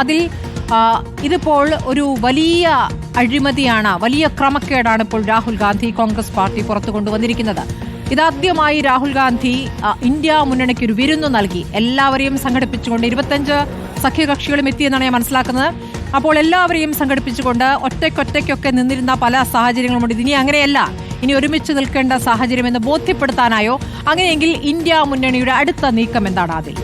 അതിൽ ഇതിപ്പോൾ ഒരു വലിയ അഴിമതിയാണ് വലിയ ക്രമക്കേടാണ് ഇപ്പോൾ രാഹുൽ ഗാന്ധി കോൺഗ്രസ് പാർട്ടി പുറത്തു കൊണ്ടുവന്നിരിക്കുന്നത്. ഇതാദ്യമായി രാഹുൽ ഗാന്ധി ഇന്ത്യ മുന്നണിക്ക് ഒരു വിരുന്ന് നൽകി. എല്ലാവരെയും സംഘടിപ്പിച്ചുകൊണ്ട് ഇരുപത്തഞ്ച് സഖ്യകക്ഷികളും എത്തിയെന്നാണ് ഞാൻ മനസ്സിലാക്കുന്നത്. അപ്പോൾ എല്ലാവരെയും സംഘടിപ്പിച്ചുകൊണ്ട് ഒറ്റയ്ക്കൊറ്റയ്ക്കൊക്കെ നിന്നിരുന്ന പല സാഹചര്യങ്ങളുമുണ്ട് ഇനി അങ്ങനെയല്ല. ഇനി ഒരുമിച്ച് നിൽക്കേണ്ട സാഹചര്യമെന്ന് ബോധ്യപ്പെടുത്താനായോ? അങ്ങനെയെങ്കിൽ ഇന്ത്യ മുന്നണിയുടെ അടുത്ത നീക്കം എന്താണ് അതിൽ?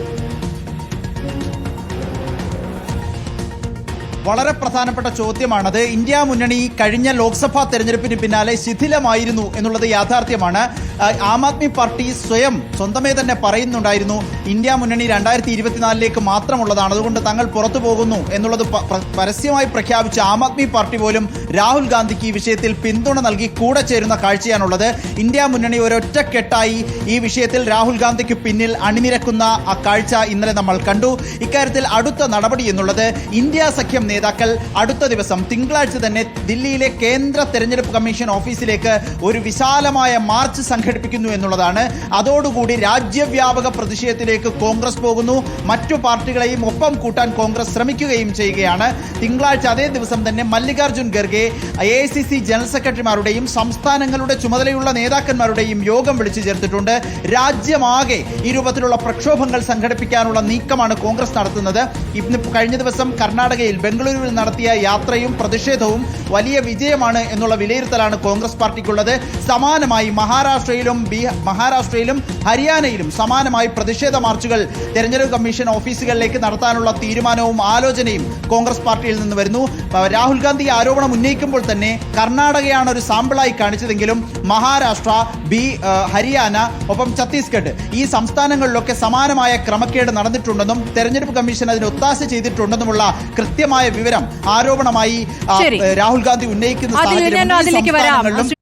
വളരെ പ്രധാനപ്പെട്ട ചോദ്യമാണത്. ഇന്ത്യ മുന്നണി കഴിഞ്ഞ ലോക്സഭാ തെരഞ്ഞെടുപ്പിന് പിന്നാലെ ശിഥിലമായിരുന്നു എന്നുള്ളത് യാഥാർത്ഥ്യമാണ്. ആ, ആദ്മി പാർട്ടി സ്വയം സ്വന്തമേ തന്നെ പറയുന്നുണ്ടായിരുന്നു. ഇന്ത്യ മുന്നണി രണ്ടായിരത്തി ഇരുപത്തിനാലിലേക്ക് മാത്രമുള്ളതാണ്. അതുകൊണ്ട് തങ്ങൾ പുറത്തു പോകുന്നു എന്നുള്ളത് പരസ്യമായി പ്രഖ്യാപിച്ച ആം ആദ്മി പാർട്ടി പോലും രാഹുൽ ഗാന്ധിക്ക് ഈ വിഷയത്തിൽ പിന്തുണ നൽകി കൂടെ ചേരുന്ന കാഴ്ചയാണുള്ളത്. ഇന്ത്യ മുന്നണി ഒരൊറ്റക്കെട്ടായി ഈ വിഷയത്തിൽ രാഹുൽ ഗാന്ധിക്ക് പിന്നിൽ അണിനിരക്കുന്ന ആ കാഴ്ച ഇന്നലെ നമ്മൾ കണ്ടു. ഇക്കാര്യത്തിൽ അടുത്ത നടപടി എന്നുള്ളത് ഇന്ത്യ സഖ്യം നേതാക്കൾ അടുത്ത ദിവസം തിങ്കളാഴ്ച തന്നെ ദില്ലിയിലെ കേന്ദ്ര തെരഞ്ഞെടുപ്പ് കമ്മീഷൻ ഓഫീസിലേക്ക് ഒരു വിശാലമായ മാർച്ച് സംഘടിപ്പിക്കുന്നു എന്നുള്ളതാണ്. അതോടുകൂടി രാജ്യവ്യാപക പ്രതിഷേധത്തിലേക്ക് കോൺഗ്രസ് പോകുന്നു. മറ്റു പാർട്ടികളെയും ഒപ്പം കൂട്ടാൻ കോൺഗ്രസ് ശ്രമിക്കുകയും ചെയ്യുകയാണ്. തിങ്കളാഴ്ച അതേ ദിവസം തന്നെ Mallikarjun Kharge A I C C general സെക്രട്ടറിമാരുടെയും സംസ്ഥാനങ്ങളുടെ ചുമതലയുള്ള നേതാക്കന്മാരുടെയും യോഗം വിളിച്ചു ചേർത്തിട്ടുണ്ട്. രാജ്യമാകെ ഈ രൂപത്തിലുള്ള പ്രക്ഷോഭങ്ങൾ സംഘടിപ്പിക്കാനുള്ള നീക്കമാണ് കോൺഗ്രസ് നടത്തുന്നത്. ഇന്ന് കഴിഞ്ഞ ദിവസം കർണാടകയിൽ ബംഗളൂരുവിൽ നടത്തിയ യാത്രയും പ്രതിഷേധവും വലിയ വിജയമാണ് എന്നുള്ള വിലയിരുത്തലാണ് കോൺഗ്രസ് പാർട്ടിക്കുള്ളത്. സമാനമായി മഹാരാഷ്ട്രയിലും ബീഹാർ മഹാരാഷ്ട്രയിലും ഹരിയാനയിലും സമാനമായി പ്രതിഷേധ മാർച്ചുകൾ തെരഞ്ഞെടുപ്പ് കമ്മീഷൻ ഓഫീസുകളിലേക്ക് നടത്താനുള്ള തീരുമാനവും ആലോചനയും കോൺഗ്രസ് പാർട്ടിയിൽ നിന്ന് വരുന്നു. രാഹുൽ ഗാന്ധി ആരോപണം ഉന്നയിക്കുമ്പോൾ തന്നെ കർണാടകയാണ് ഒരു സാമ്പിളായി കാണിച്ചതെങ്കിലും മഹാരാഷ്ട്ര ബി ഹരിയാന ഒപ്പം ഛത്തീസ്ഗഡ് ഈ സംസ്ഥാനങ്ങളിലൊക്കെ സമാനമായ ക്രമക്കേട് നടന്നിട്ടുണ്ടെന്നും തെരഞ്ഞെടുപ്പ് കമ്മീഷൻ അതിന് ഒത്താശ ചെയ്തിട്ടുണ്ടെന്നുമുള്ള കൃത്യമായ വിവരം ആരോപണമായി രാഹുൽ ഗാന്ധി ഉന്നയിക്കുന്ന സാഹചര്യം